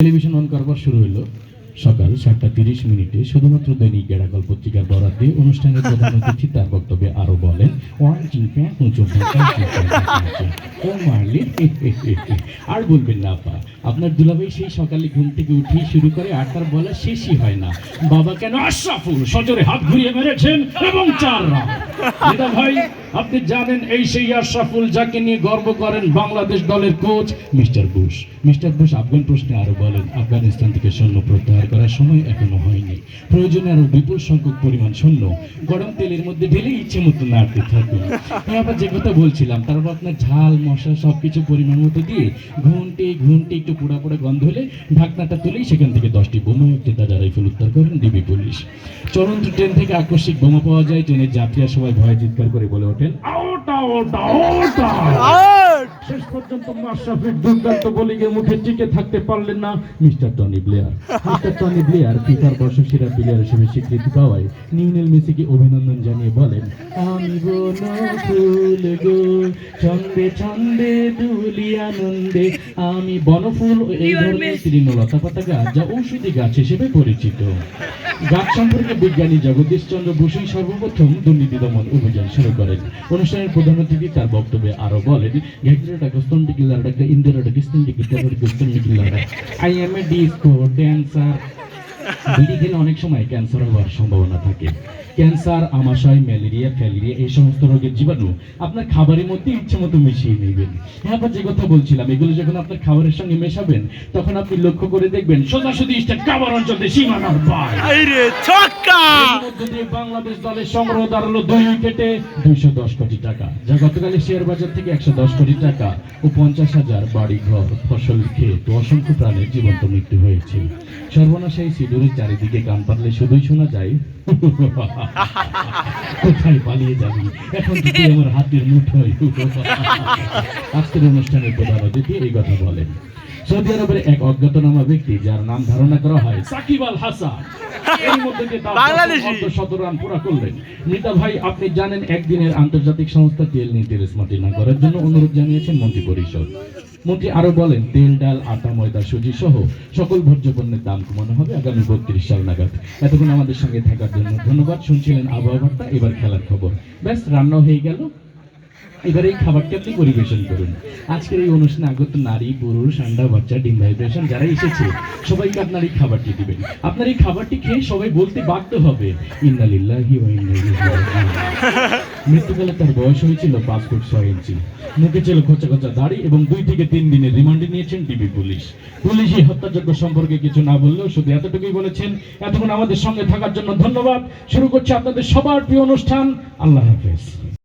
Television on করবার শুরু হলো সকাল সাতটা তিরিশ মিনিটে শুধুমাত্র দৈনিক গেড়াকল পত্রিকার বরাদ দিয়ে অনুষ্ঠানের প্রধান অতিথি তার বক্তব্যে আরও বলেন আর বলবেন না আপা আপনার দুলাভাই সেই সকালে ঘুম থেকে উঠেই শুরু করে আর তার বলা শেষই হয় না বাবা কেন আশরাফুল সজরে হাত ঘুরিয়ে মেরেছেন এবং চার এটা আপনি জানেন এই যাকে নিয়ে গর্ব করেন বাংলাদেশ দলের coach mister Bush. Mister Bush Afghan প্রশ্নে বলেন, আফগানিস্তান থেকে সৈন্য প্রত্যাহার করার সময় এখনও হয়নি। প্রয়োজনে বিপুল সংখ্যক পরিমাণ সৈন্য গরম তেলের মধ্যে ঢেলে ইচ্ছে মতো নাড়তে আবার যে কথা বলছিলাম তারপর আপনার ঝাল, মশলা সবকিছু পরিমাণ মতো দিয়ে ঘন্টে ঘন্টে একটু পোড়া পোড়া গন্ধ হলে ঢাকনাটা তুলেই সেখান থেকে দশটি বোমা একটি তাজা রাইফেল উদ্ধার করেন ডিবি পুলিশ। চলন্ত ট্রেন থেকে আকস্মিক বোমা পাওয়া যায়, ট্রেনের যাত্রীরা সবাই ভয়ে চিৎকার করে বলে ওঠেন। আউট আউট আউট পর্যন্ত মাশরাফির দুর্দান্ত বোলিংয়ের মুখে টিকে থাকতে পারলেন না। Mister Tony Blair. Mister Tony Blair ফিফার বর্ষসেরা প্লেয়ার হিসেবে স্বীকৃতি পাওয়ায় নিউনেল মেসিকে অভিনন্দন জানিয়ে বলেন আমি বনফুল গো ছন্দে ছন্দে দুলি আনন্দে আমি বনফুল এই ধরনের তৃণলতা পাতা গাছ যা ঔষধি গাছ হিসেবে পরিচিত। গাছ সম্পর্কে বিজ্ঞানী জগদীশ চন্দ্র বসুই সর্বপ্রথম দুর্নীতি দমন অভিযান শুরু করেন। অনুষ্ঠানের প্রধান অতিথি তার বক্তব্যে আরও বলেন തൊണ്ടിക്കുള്ളവരുടെ ഇന്ത്യയുടെ ഡിസ്റ്റിൻ്റെ കിട്ടുന്നവർ ഗുസ്തണ്ടിക്കുള്ളവരുടെ ഐ എം എ ഡി സ്കോ ഡാൻസർ বিড়ি খেলে অনেক সময় ক্যান্সার হওয়ার সম্ভাবনা থাকে। ক্যান্সার আমাশয় ম্যালেরিয়া ফ্যালেরিয়া এই সমস্ত রোগের জীবাণু আপনার খাবারের মধ্যে ইচ্ছে মতো মিশিয়ে নেবেন। হ্যাঁ আবার যে কথা বলছিলাম এগুলো যখন আপনার খাবারের সঙ্গে মেশাবেন তখন আপনি লক্ষ্য করে দেখবেন সোজাসুজি স্টেট কাবার অঞ্চলে সীমানার বাংলাদেশ দলের সংগ্রহ দাঁড়াল দুই উইকেটে দুইশো দশ কোটি টাকা। যা গতকালের শেয়ার বাজার থেকে একশো দশ কোটি টাকা ও পঞ্চাশ হাজার বাড়ি ঘর ফসল ক্ষেত ও অসংখ্য প্রাণের জীবন্ত মৃত্যু হয়েছে। সর্বনাশা এই সিঁদুরের চারিদিকে গান পাতলে শুধুই শোনা যায়। কোথায় পালিয়ে যাবি? এখন থেকে আমার হাতের মুঠোয়। আজকের অনুষ্ঠানের প্রধান অতিথি এই কথা বলেন। সৌদি আরবের এক অজ্ঞাতনামা ব্যক্তি যার নাম ধারণা করা হয় সাকিব আল হাসান। রান পুরা করলেন। মিতা ভাই আপনি জানেন একদিনের আন্তর্জাতিক সংস্থা তেল নীতি রেসমাটি না করার জন্য অনুরোধ জানিয়েছেন মন্ত্রী পরিষদ মন্ত্রী আরও বলেন, তেল, ডাল, আটা, ময়দা, সুজি সহ সকল ভোজ্য পণ্যের দাম কমানো হবে আগামী বত্রিশ সাল নাগাদ। এতক্ষণ আমাদের সঙ্গে থাকার জন্য ধন্যবাদ। শুনছিলেন আবহাওয়া বার্তা, এবার খেলার খবর। ব্যাস, রান্না হয়ে গেল। এবার এই খাবারটি আপনি পরিবেশন করুন। আজকের এই অনুষ্ঠানে আগত নারী, পুরুষ, আন্ডা, বাচ্চা, ডিম, ভাইব্রেশন যারা এসেছে, সবাইকে আপনার এই খাবারটি দিবেন। আপনার এই খাবারটি খেয়ে সবাই বলতে বাধ্য হবে, ইন্নালিল্লাহি ওয়া মৃত্যুকালে তার বয়স হয়েছিল পাঁচ ফুট ছয় ইঞ্চি। মুখে ছিল খোঁচা খোঁচা দাড়ি এবং দুই থেকে তিন দিনের রিমান্ডে নিয়েছেন ডিবি পুলিশ। পুলিশ এই হত্যাযজ্ঞ সম্পর্কে কিছু না বললেও শুধু এতটুকুই বলেছেন, এতক্ষণ আমাদের সঙ্গে থাকার জন্য ধন্যবাদ। শুরু করছে আপনাদের সবার প্রিয় অনুষ্ঠান। আল্লাহ হাফেজ।